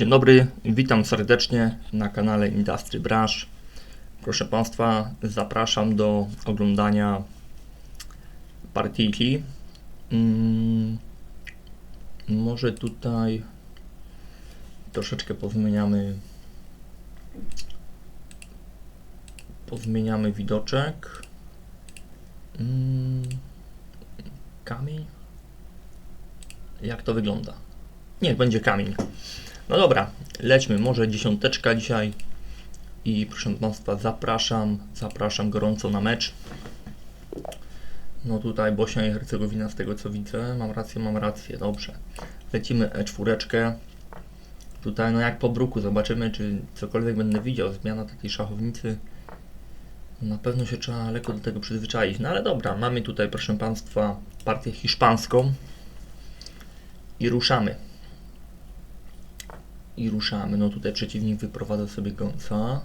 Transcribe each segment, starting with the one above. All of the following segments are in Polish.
Dzień dobry, witam serdecznie na kanale Industry Brush. Proszę Państwa, zapraszam do oglądania partyjki. Mm, może tutaj troszeczkę pozmieniamy pozmieniamy widoczek. Mm, kamień. Jak to wygląda? Niech będzie kamień. No dobra, lećmy. Może dziesiąteczka dzisiaj. I proszę Państwa, zapraszam, zapraszam gorąco na mecz. No tutaj Bośnia i Hercegowina z tego co widzę. Mam rację, mam rację, dobrze. Lecimy E4. Tutaj no jak po bruku, zobaczymy czy cokolwiek będę widział. Zmiana takiej szachownicy. Na pewno się trzeba lekko do tego przyzwyczaić. No ale dobra, mamy tutaj proszę Państwa partię hiszpańską. I ruszamy. I ruszamy. No tutaj przeciwnik wyprowadza sobie gąsa.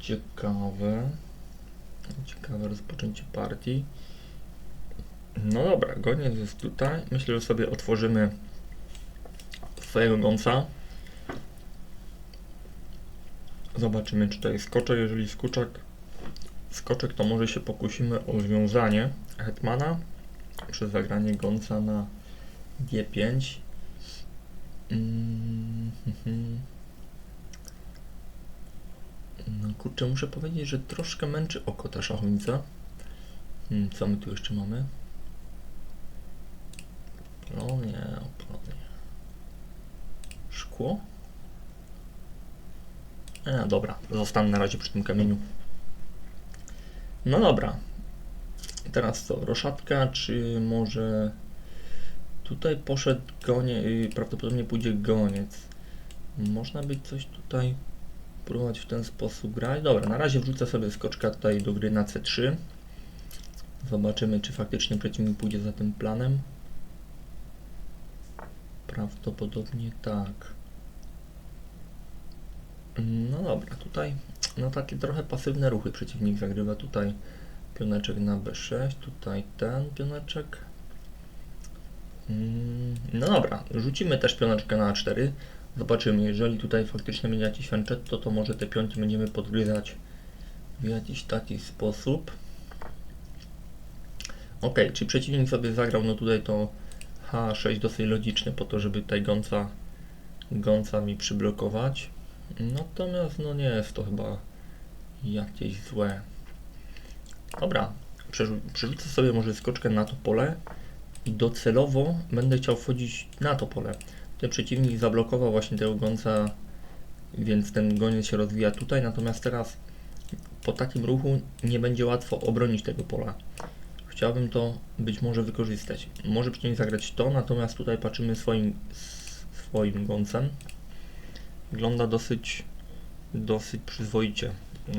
Ciekawe. Ciekawe rozpoczęcie partii. No dobra, goniec jest tutaj. Myślę, że sobie otworzymy swojego gąsa. Zobaczymy, czy jest skoczek. Jeżeli skoczek, skoczek, to może się pokusimy o związanie hetmana przez zagranie gąsa na G5. Mm, mhm. No kurczę, muszę powiedzieć, że troszkę męczy oko ta szachownica. Hmm, co my tu jeszcze mamy? Polonie, polonie. Szkło? E, dobra, zostanę na razie przy tym kamieniu. No dobra. Teraz co, roszatka, czy może... Tutaj poszedł gonie, y, prawdopodobnie pójdzie goniec. Można by coś tutaj próbować w ten sposób grać. Dobra, na razie wrzucę sobie skoczka tutaj do gry na C3. Zobaczymy, czy faktycznie przeciwnik pójdzie za tym planem. Prawdopodobnie tak. No dobra, tutaj no takie trochę pasywne ruchy przeciwnik zagrywa. Tutaj pioneczek na B6, tutaj ten pioneczek. Mm, No dobra, rzucimy też pioneczkę na A4. Zobaczymy, jeżeli tutaj faktycznie będzie jakiś fanczetto, to może te pionki będziemy podgryzać w jakiś taki sposób. Ok, czy przeciwnik sobie zagrał, no tutaj to H6 dosyć logiczny po to, żeby tutaj gąca, gąca mi przyblokować. Natomiast no nie jest to chyba jakieś złe. Dobra, przerzu- przerzucę sobie może skoczkę na to pole docelowo będę chciał wchodzić na to pole. Ten przeciwnik zablokował właśnie tego gońca, więc ten goniec się rozwija tutaj, natomiast teraz po takim ruchu nie będzie łatwo obronić tego pola. Chciałbym to być może wykorzystać. Może przeciwnik zagrać to, natomiast tutaj patrzymy swoim, swoim gońcem. Wygląda dosyć, dosyć przyzwoicie yy,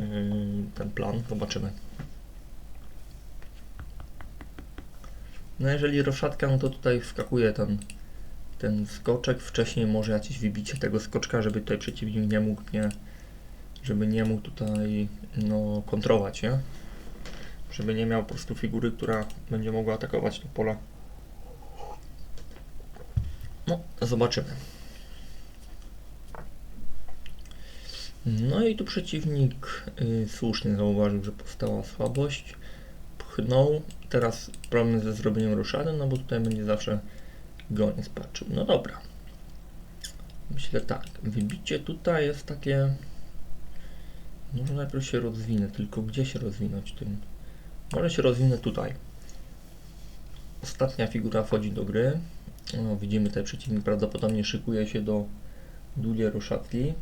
ten plan. Zobaczymy. No jeżeli roszatka, no to tutaj wskakuje ten, ten skoczek. Wcześniej może jakieś wybicie tego skoczka, żeby tutaj przeciwnik nie mógł mnie, żeby nie mógł tutaj no, kontrować, nie? Żeby nie miał po prostu figury, która będzie mogła atakować to pola. No, zobaczymy. No i tu przeciwnik y, słusznie zauważył, że powstała słabość. Pchnął. Teraz problem ze zrobieniem ruszady, no bo tutaj będzie zawsze goniec patrzył. No dobra. Myślę tak. Wybicie tutaj jest takie. Może najpierw się rozwinę, tylko gdzie się rozwinąć tym? Może się rozwinę tutaj. Ostatnia figura wchodzi do gry. No, widzimy tutaj przeciwnik prawdopodobnie szykuje się do długiej roszadki.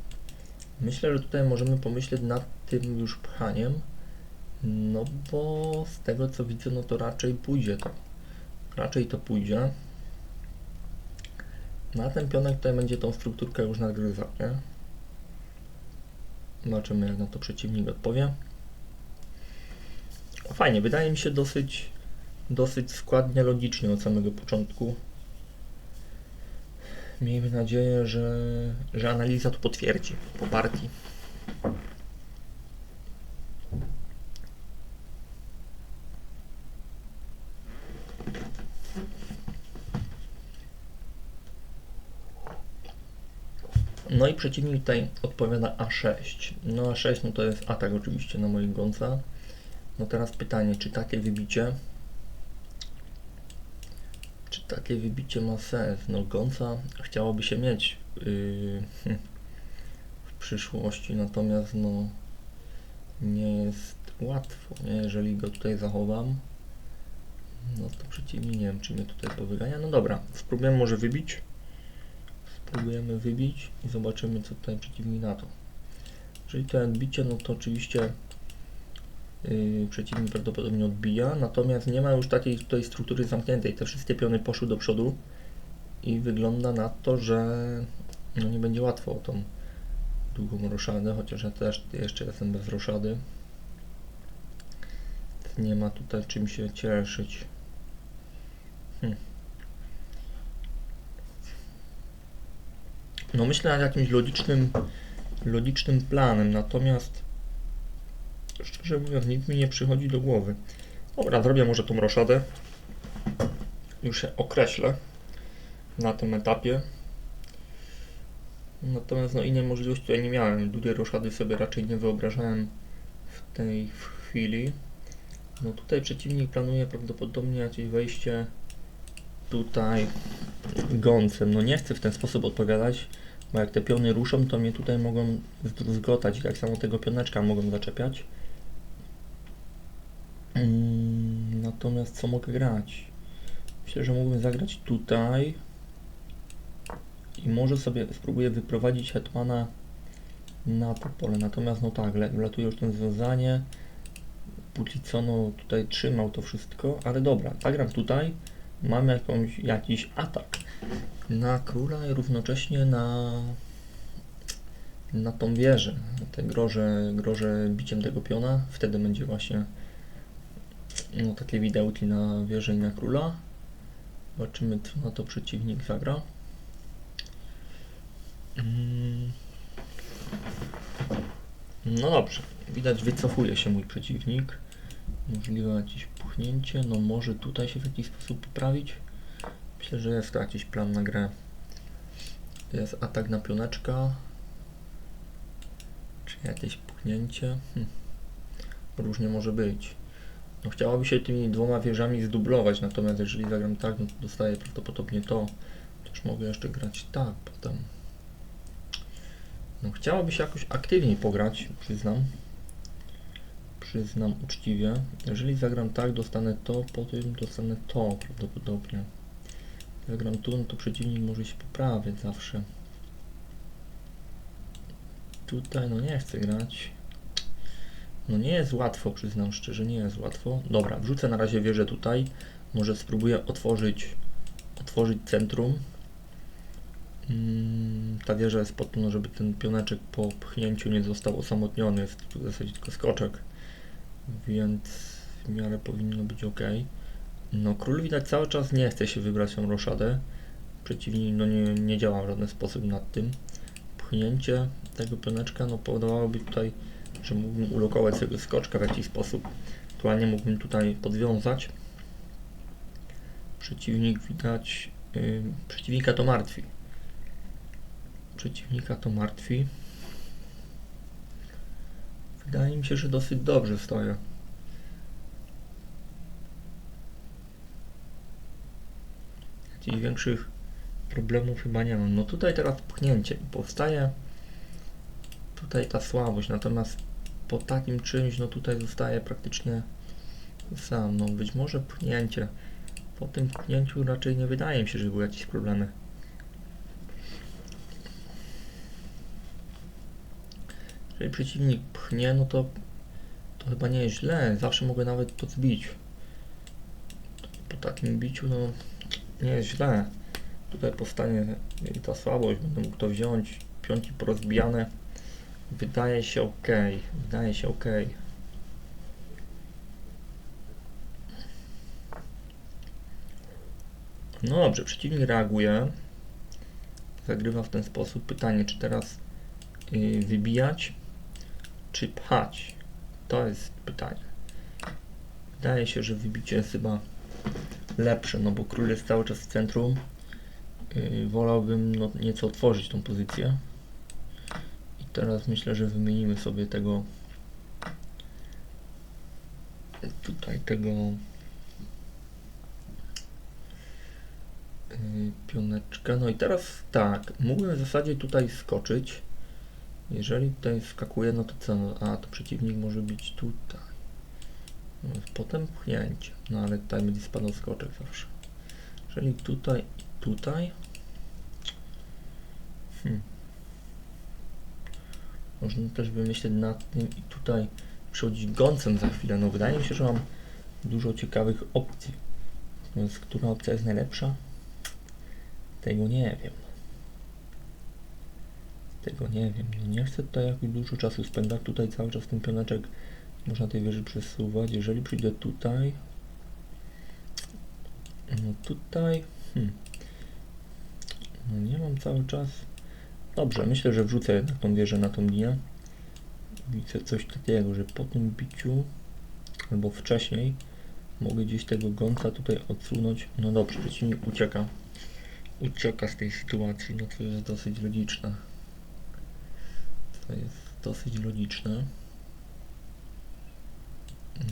Myślę, że tutaj możemy pomyśleć nad tym już pchaniem. No bo z tego co widzę, no to raczej pójdzie to. Raczej to pójdzie. Na ten pionek tutaj będzie tą strukturkę już nadgryzał, nie? Zobaczymy jak na to przeciwnik odpowie. Fajnie, wydaje mi się dosyć, dosyć składnie, logicznie od samego początku. Miejmy nadzieję, że, że analiza to potwierdzi po partii. No i przeciwnik tutaj odpowiada A6. No A6 no to jest atak oczywiście na mojego gońca. No teraz pytanie, czy takie wybicie czy takie wybicie ma sens? No gońca chciałoby się mieć yy, w przyszłości, natomiast no nie jest łatwo, nie? Jeżeli go tutaj zachowam, no to przeciwnie, nie wiem, czy mnie tutaj powygania. No dobra, spróbujemy może wybić. Spróbujemy wybić i zobaczymy, co tutaj przeciwnik na to. Jeżeli to odbicie, no to oczywiście yy, przeciwnik prawdopodobnie odbija, natomiast nie ma już takiej tutaj struktury zamkniętej. Te wszystkie piony poszły do przodu i wygląda na to, że no nie będzie łatwo o tą długą roszadę, chociaż ja też jeszcze jestem bez roszady. Nie ma tutaj czym się cieszyć. Hm. No myślę nad jakimś logicznym, logicznym planem, natomiast szczerze mówiąc nic mi nie przychodzi do głowy. Dobra, zrobię może tą roszadę. Już się określę na tym etapie. Natomiast no innej możliwości tutaj nie miałem. Długie roszady sobie raczej nie wyobrażałem w tej chwili. No tutaj przeciwnik planuje prawdopodobnie jakieś wejście tutaj gońcem. No nie chcę w ten sposób odpowiadać, bo jak te piony ruszą, to mnie tutaj mogą zdruzgotać i tak samo tego pioneczka mogą zaczepiać. Mm, natomiast co mogę grać? Myślę, że mógłbym zagrać tutaj i może sobie spróbuję wyprowadzić hetmana na to pole. Natomiast no tak, latuje już ten związanie. Póki co no tutaj trzymał to wszystko, ale dobra, zagram tutaj. Mam jakąś, jakiś atak na króla i równocześnie na na tą wieżę. Te groże, groże biciem tego piona. Wtedy będzie właśnie no, takie widełki na wieżę i na króla. Zobaczymy, co na to przeciwnik zagra. Mm. No dobrze, widać wycofuje się mój przeciwnik. Możliwe jakieś puchnięcie, no może tutaj się w jakiś sposób poprawić. Myślę, że jest to jakiś plan na grę. Jest atak na pioneczka. Czy jakieś puchnięcie? Hm. Różnie może być. No chciałoby się tymi dwoma wieżami zdublować, natomiast jeżeli zagram tak, no to dostaję prawdopodobnie to. Też mogę jeszcze grać tak potem. No chciałoby się jakoś aktywniej pograć, przyznam. Przyznam uczciwie. Jeżeli zagram tak, dostanę to, potem dostanę to prawdopodobnie. Zagram tu, no to przeciwnik może się poprawiać zawsze. Tutaj no nie chcę grać. No nie jest łatwo, przyznam szczerze, nie jest łatwo. Dobra, wrzucę na razie wieżę tutaj. Może spróbuję otworzyć, otworzyć centrum. Mm, ta wieża jest po to, no, żeby ten pioneczek po pchnięciu nie został osamotniony. Jest tu w zasadzie tylko skoczek, więc w miarę powinno być ok. No król widać cały czas nie chce się wybrać tą roszadę. Przeciwnik no, nie, nie działa w żaden sposób nad tym. Pchnięcie tego pioneczka no, powodowałoby tutaj, że mógłbym ulokować sobie skoczka w jakiś sposób. Aktualnie mógłbym tutaj podwiązać. Przeciwnik widać, yy, przeciwnika to martwi. Przeciwnika to martwi. Wydaje mi się, że dosyć dobrze stoję. Jakichś większych problemów chyba nie mam. No tutaj teraz pchnięcie powstaje. Tutaj ta słabość, natomiast po takim czymś, no tutaj zostaje praktycznie sam. No być może pchnięcie. Po tym pchnięciu raczej nie wydaje mi się, że były jakieś problemy. Jeżeli przeciwnik pchnie, no to to chyba nie jest źle. Zawsze mogę nawet to zbić. Po takim biciu, no nie jest źle. Tutaj powstanie ta słabość, będę mógł to wziąć. Pionki porozbijane. Wydaje się ok. Wydaje się ok. No dobrze, przeciwnik reaguje. Zagrywa w ten sposób. Pytanie, czy teraz yy, wybijać, czy pchać? To jest pytanie. Wydaje się, że wybicie jest chyba lepsze, no bo król jest cały czas w centrum. Yy, wolałbym no, nieco otworzyć tą pozycję. teraz myślę, że wymienimy sobie tego tutaj tego yy, pioneczka. No i teraz tak, mógłbym w zasadzie tutaj skoczyć. Jeżeli tutaj skakuje, no to co? A, to przeciwnik może być tutaj. No, potem pchnięcie. No ale tutaj będzie spadał skoczek zawsze. Jeżeli tutaj i tutaj. Hmm. Można też wymyśleć nad tym i tutaj przechodzić gońcem za chwilę. No wydaje mi się, że mam dużo ciekawych opcji. Natomiast która opcja jest najlepsza? Tego nie wiem. Tego nie wiem. Nie chcę tutaj jakoś dużo czasu spędzać. Tutaj cały czas ten pioneczek można tej wieży przesuwać. Jeżeli przyjdę tutaj, no tutaj, hmm. no nie mam cały czas. Dobrze, myślę, że wrzucę jednak tą wieżę na tą linię. Widzę coś takiego, że po tym biciu, albo wcześniej, mogę gdzieś tego gońca tutaj odsunąć. No dobrze, przeciwnik ucieka. Ucieka z tej sytuacji, no to jest dosyć logiczne. To jest dosyć logiczne.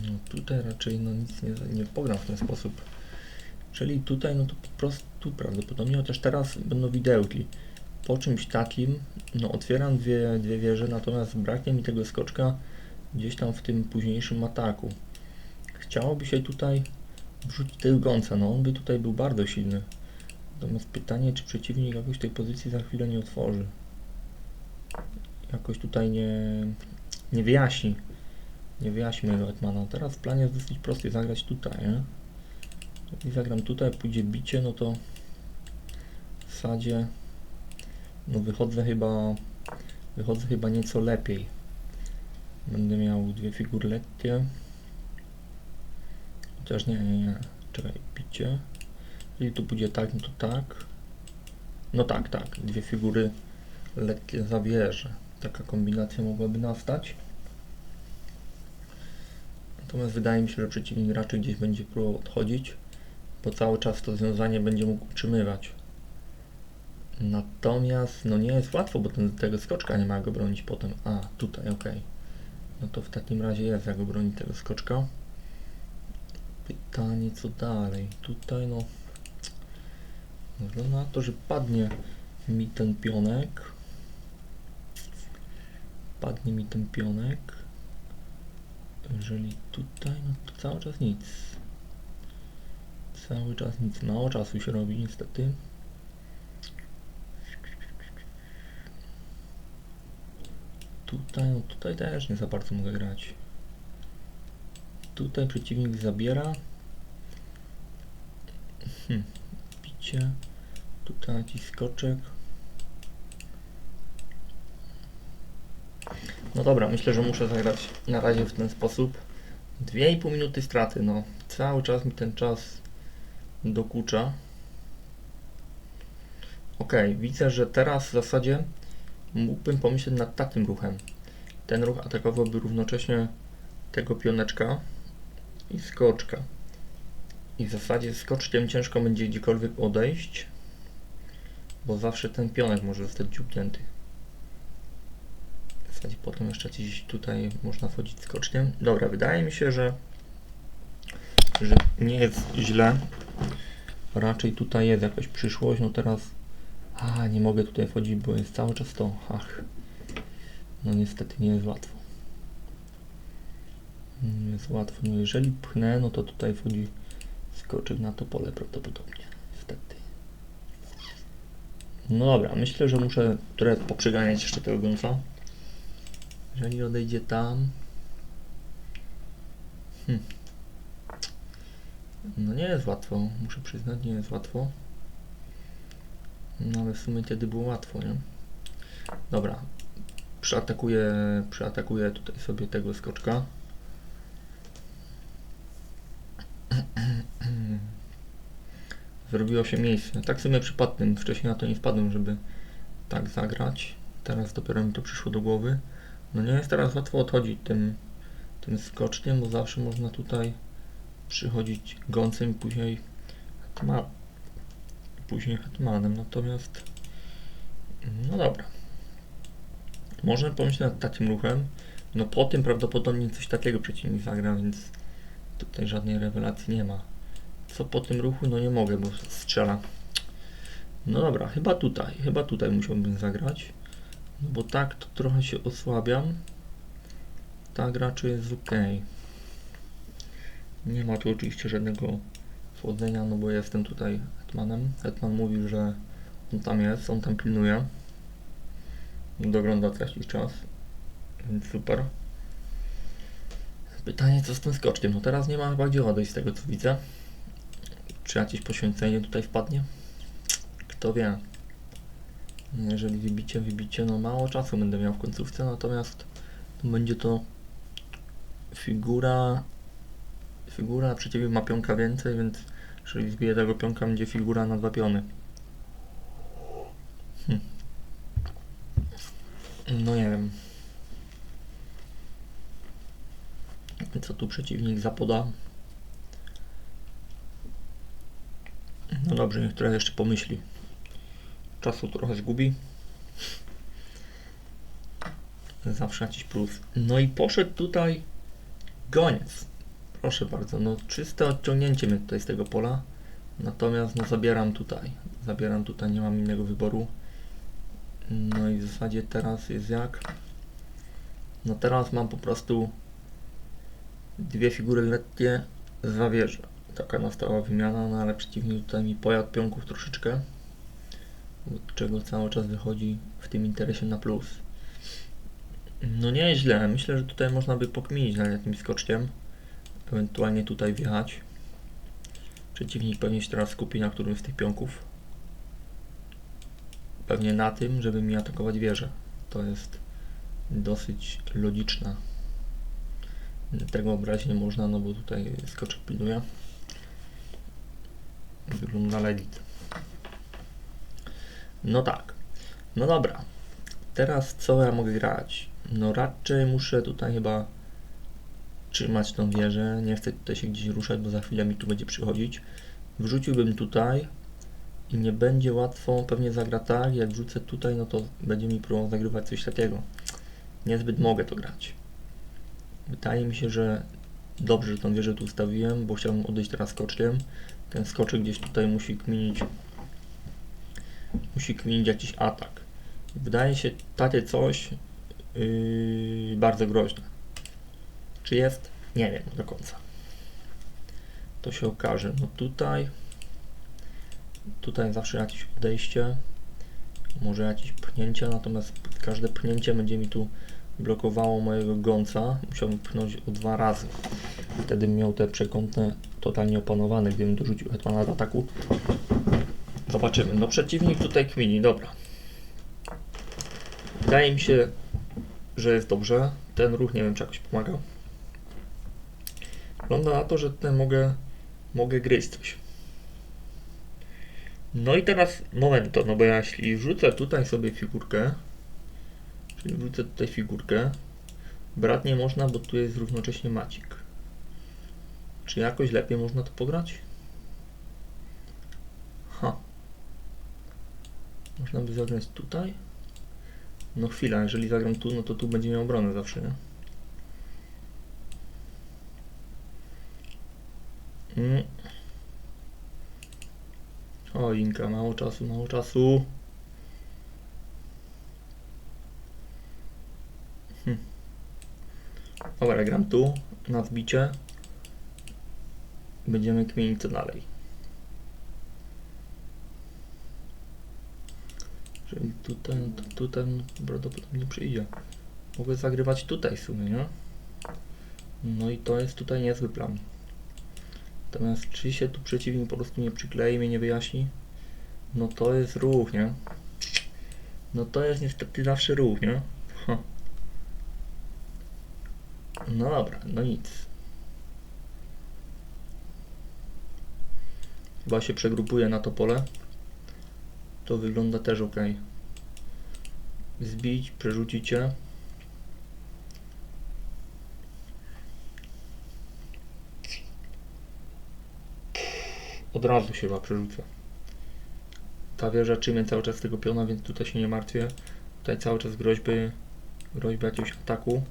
No tutaj raczej no nic nie, nie pogram w ten sposób. Czyli tutaj no to po prostu prawdopodobnie, chociaż teraz będą widełki. Po czymś takim, no otwieram dwie, dwie wieże, natomiast braknie mi tego skoczka gdzieś tam w tym późniejszym ataku. Chciałoby się tutaj wrzucić tego no on by tutaj był bardzo silny. Natomiast pytanie, czy przeciwnik jakoś tej pozycji za chwilę nie otworzy. Jakoś tutaj nie, nie wyjaśni. Nie wyjaśni mojego Hetmana. Teraz plan jest dosyć prosty, zagrać tutaj, nie? Jeśli zagram tutaj, pójdzie bicie, no to w zasadzie no wychodzę chyba wychodzę chyba nieco lepiej. Będę miał dwie figury lekkie. Chociaż nie, nie, nie. Czekaj, bicie. Jeżeli tu pójdzie tak, no to tak. No tak, tak. Dwie figury lekkie zawierze. Taka kombinacja mogłaby nastać. Natomiast wydaje mi się, że przeciwnik raczej gdzieś będzie próbował odchodzić, bo cały czas to związanie będzie mógł utrzymywać. Natomiast no nie jest łatwo, bo ten, tego skoczka nie ma go bronić potem. A, tutaj, ok. No to w takim razie jest jak obronić tego skoczka. Pytanie co dalej. Tutaj no wygląda na to, że padnie mi ten pionek. Padnie mi ten pionek. Jeżeli tutaj, no to cały czas nic. Cały czas nic. Mało czasu się robi niestety. Tutaj, no tutaj też nie za bardzo mogę grać. Tutaj przeciwnik zabiera. Hmm. Bicie. Tutaj jakiś skoczek. No dobra, myślę, że muszę zagrać na razie w ten sposób. 2,5 minuty straty, no. Cały czas mi ten czas dokucza. Ok, widzę, że teraz w zasadzie mógłbym pomyśleć nad takim ruchem. Ten ruch atakowałby równocześnie tego pioneczka i skoczka. I w zasadzie skoczkiem ciężko będzie gdziekolwiek odejść, bo zawsze ten pionek może zostać dziubnięty. Zasadzie potem jeszcze gdzieś tutaj można wchodzić skoczkiem. Dobra, wydaje mi się, że, że nie jest źle. Raczej tutaj jest jakaś przyszłość. No teraz a, nie mogę tutaj wchodzić, bo jest cały czas to. Ach. No niestety nie jest łatwo. Nie jest łatwo. No jeżeli pchnę, no to tutaj wchodzi skoczyk na to pole prawdopodobnie. Niestety. No dobra, myślę, że muszę trochę poprzeganiać jeszcze tego gąsa. Jeżeli odejdzie tam. Hmm. No nie jest łatwo, muszę przyznać, nie jest łatwo. No ale w sumie wtedy było łatwo, nie? Dobra. Przeatakuję, przeatakuję tutaj sobie tego skoczka. Zrobiło się miejsce. Tak w sumie przypadkiem. Wcześniej na to nie wpadłem, żeby tak zagrać. Teraz dopiero mi to przyszło do głowy. No nie jest teraz łatwo odchodzić tym, tym skoczkiem, bo zawsze można tutaj przychodzić gącem i później ma później hetmanem, natomiast no dobra. Można pomyśleć nad takim ruchem. No po tym prawdopodobnie coś takiego przeciwnik zagra, więc tutaj żadnej rewelacji nie ma. Co po tym ruchu? No nie mogę, bo strzela. No dobra, chyba tutaj, chyba tutaj musiałbym zagrać. No bo tak to trochę się osłabiam. Tak raczej jest ok. Nie ma tu oczywiście żadnego wchodzenia, no bo jestem tutaj hetmanem. Hetman mówił, że on tam jest, on tam pilnuje. Dogląda co jakiś czas. Więc super. Pytanie co z tym skoczkiem? No teraz nie ma chyba gdzie odejść z tego co widzę. Czy jakieś poświęcenie tutaj wpadnie? Kto wie. Jeżeli wybicie, wybicie, no mało czasu będę miał w końcówce, natomiast będzie to figura figura przeciwnik ma pionka więcej, więc jeżeli zbije tego pionka, będzie figura na dwa piony. Hm. No nie wiem. Co tu przeciwnik zapoda? No dobrze, niech jeszcze pomyśli. Czasu trochę zgubi. Zawsze jakiś plus. No i poszedł tutaj goniec. Proszę bardzo, no czyste odciągnięcie mnie tutaj z tego pola. Natomiast no zabieram tutaj. Zabieram tutaj, nie mam innego wyboru. No i w zasadzie teraz jest jak? No teraz mam po prostu dwie figury letnie za wieżę. Taka nastała wymiana, no ale przeciwnik tutaj mi pojadł pionków troszeczkę. Czego cały czas wychodzi w tym interesie na plus. No nieźle, myślę, że tutaj można by pokminić nad jakimś skoczkiem. Ewentualnie tutaj wjechać. Przeciwnik pewnie się teraz skupi na którymś z tych pionków. Pewnie na tym, żeby mi atakować wieżę. To jest dosyć logiczne. Tego obrazić nie można, no bo tutaj skoczek pilnuje. Wygląda legit. No tak. No dobra. Teraz co ja mogę grać? No raczej muszę tutaj chyba trzymać tą wieżę. Nie chcę tutaj się gdzieś ruszać, bo za chwilę mi tu będzie przychodzić. Wrzuciłbym tutaj i nie będzie łatwo, pewnie zagra tak, jak wrzucę tutaj, no to będzie mi próbował zagrywać coś takiego. Niezbyt mogę to grać. Wydaje mi się, że dobrze, że tą wieżę tu ustawiłem, bo chciałbym odejść teraz skoczkiem. Ten skoczek gdzieś tutaj musi kminić musi kminić jakiś atak. Wydaje się takie coś yy, bardzo groźne. Czy jest? Nie wiem do końca. To się okaże. No tutaj tutaj zawsze jakieś odejście, może jakieś pchnięcie, natomiast każde pchnięcie będzie mi tu blokowało mojego gąca. Musiałbym pchnąć o dwa razy. Wtedy miał te przekątne totalnie opanowane, gdybym dorzucił hetmana do ataku. Zobaczymy. No przeciwnik tutaj kmini, dobra. Wydaje mi się, że jest dobrze. Ten ruch nie wiem czy jakoś pomagał. Wygląda na to, że tutaj mogę, mogę gryźć coś. No i teraz momento, no bo ja jeśli wrzucę tutaj sobie figurkę, czyli wrzucę tutaj figurkę, brat nie można, bo tu jest równocześnie macik. Czy jakoś lepiej można to pograć? Ha. Można by zagrać tutaj? No chwila, jeżeli zagram tu, no to tu będzie miał obronę zawsze, nie? Mm. O, Inka, mało czasu, mało czasu. Hm. Dobra, gram tu, na wbicie. Będziemy kminić co dalej. Czyli tutaj, no to tutaj no, prawdopodobnie przyjdzie. Mogę zagrywać tutaj w sumie, nie? No i to jest tutaj niezły plan. Natomiast czy się tu przeciwnik po prostu nie przyklei, mnie nie wyjaśni? No to jest ruch, nie? No to jest niestety zawsze ruch, nie? No dobra, no nic. Chyba się przegrupuje na to pole. To wygląda też ok. Zbić, przerzucicie. Od razu się chyba przerzucę. Ta wieża trzymie cały czas tego piona, więc tutaj się nie martwię. Tutaj cały czas groźby groźby jakiegoś ataku.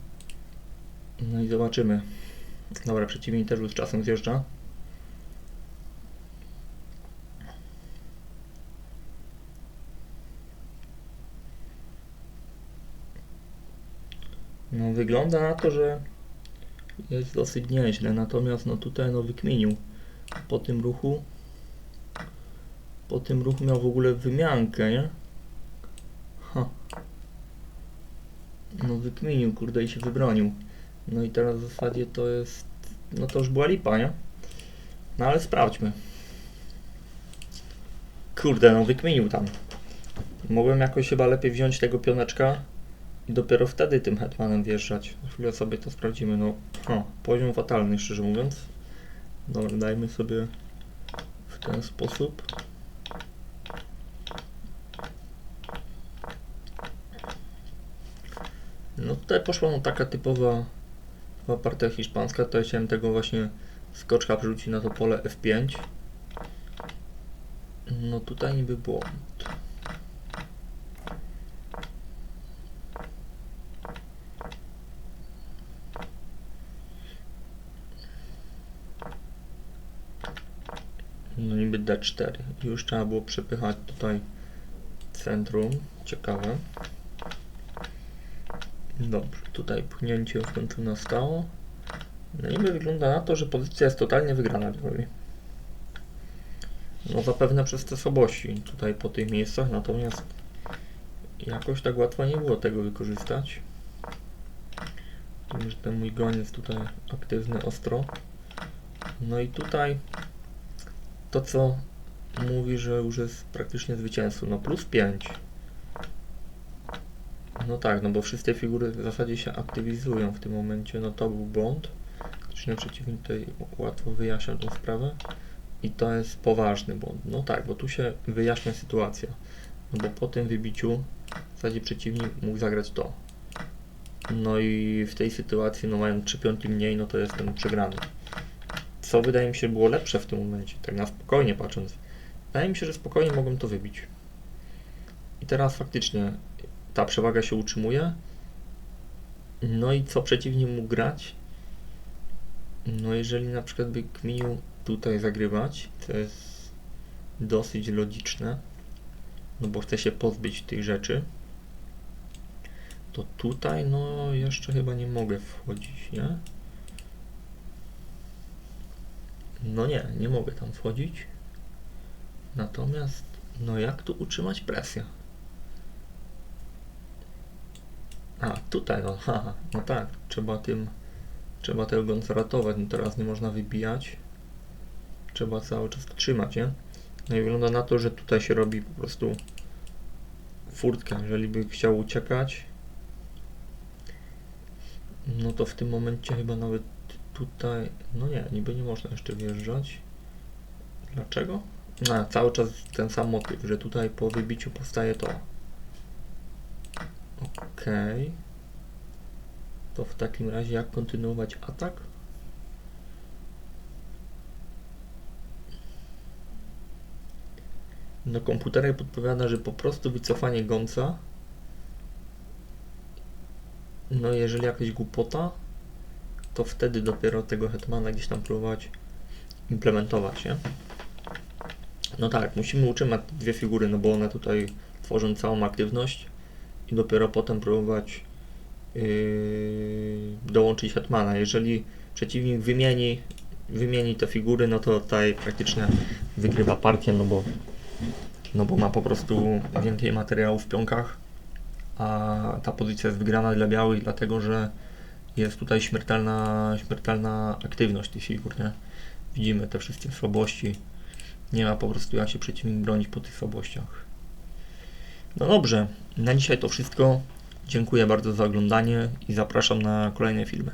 No i zobaczymy. Dobra, przeciwnik też już czasem zjeżdża. No wygląda na to, że jest dosyć nieźle, natomiast no tutaj no wykminił po tym ruchu po tym ruchu miał w ogóle wymiankę, nie? Ha. No wykminił, kurde, i się wybronił. No i teraz w zasadzie to jest, no to już była lipa, nie? No ale sprawdźmy. Kurde, no wykminił tam. Mogłem jakoś chyba lepiej wziąć tego pioneczka i dopiero wtedy tym hetmanem wjeżdżać. Chwilę sobie to sprawdzimy, no. O, poziom fatalny, szczerze mówiąc. Dobra, dajmy sobie w ten sposób. No tutaj poszła no taka typowa, partia hiszpańska, tutaj chciałem tego właśnie skoczka przerzucić na to pole F5. No tutaj niby błąd. No niby D4. Już trzeba było przepychać tutaj centrum. Ciekawe. Dobrze, tutaj pchnięcie już końcu nastało. No niby wygląda na to, że pozycja jest totalnie wygrana Lwowi. No zapewne przez te słabości tutaj po tych miejscach, natomiast jakoś tak łatwo nie było tego wykorzystać. Że ten mój goniec tutaj aktywny ostro. No i tutaj to co mówi, że już jest praktycznie zwycięzcą. No plus 5. No tak, no bo wszystkie figury w zasadzie się aktywizują w tym momencie. No to był błąd. Czyli przeciwnik tutaj łatwo wyjaśnia tą sprawę. I to jest poważny błąd. No tak, bo tu się wyjaśnia sytuacja. No bo po tym wybiciu w zasadzie przeciwnik mógł zagrać to. No i w tej sytuacji, no mając 3 piątki mniej, no to jestem przegrany. Co wydaje mi się było lepsze w tym momencie, tak na spokojnie patrząc. Wydaje mi się, że spokojnie mogłem to wybić. I teraz faktycznie ta przewaga się utrzymuje. No i co przeciwnik mógł grać? No jeżeli na przykład by kminił tutaj zagrywać, to jest dosyć logiczne, no bo chce się pozbyć tych rzeczy, to tutaj no jeszcze chyba nie mogę wchodzić, nie? No nie, nie mogę tam wchodzić. Natomiast, no jak tu utrzymać presję? A, tutaj, no, haha, no tak, trzeba tym, trzeba tego gońca ratować, no teraz nie można wybijać, trzeba cały czas trzymać, nie? No i wygląda na to, że tutaj się robi po prostu furtka, jeżeli by chciał uciekać, no to w tym momencie chyba nawet tutaj, no nie, niby nie można jeszcze wjeżdżać. Dlaczego? A, cały czas ten sam motyw, że tutaj po wybiciu powstaje to. Okej. To w takim razie jak kontynuować atak? No komputerek podpowiada, że po prostu wycofanie gońca no jeżeli jakaś głupota to wtedy dopiero tego hetmana gdzieś tam próbować implementować, nie? No tak, musimy utrzymać dwie figury, no bo one tutaj tworzą całą aktywność i dopiero potem próbować yy, dołączyć hetmana. Jeżeli przeciwnik wymieni, wymieni te figury, no to tutaj praktycznie wygrywa partię, no bo, no bo ma po prostu więcej materiału w pionkach, a ta pozycja jest wygrana dla białych, dlatego że jest tutaj śmiertelna, śmiertelna aktywność tych figur, nie? Widzimy te wszystkie słabości. Nie ma po prostu jak się przeciwnik bronić po tych słabościach. No dobrze, na dzisiaj to wszystko. Dziękuję bardzo za oglądanie i zapraszam na kolejne filmy.